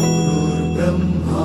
गुरुर्ब्रह्मा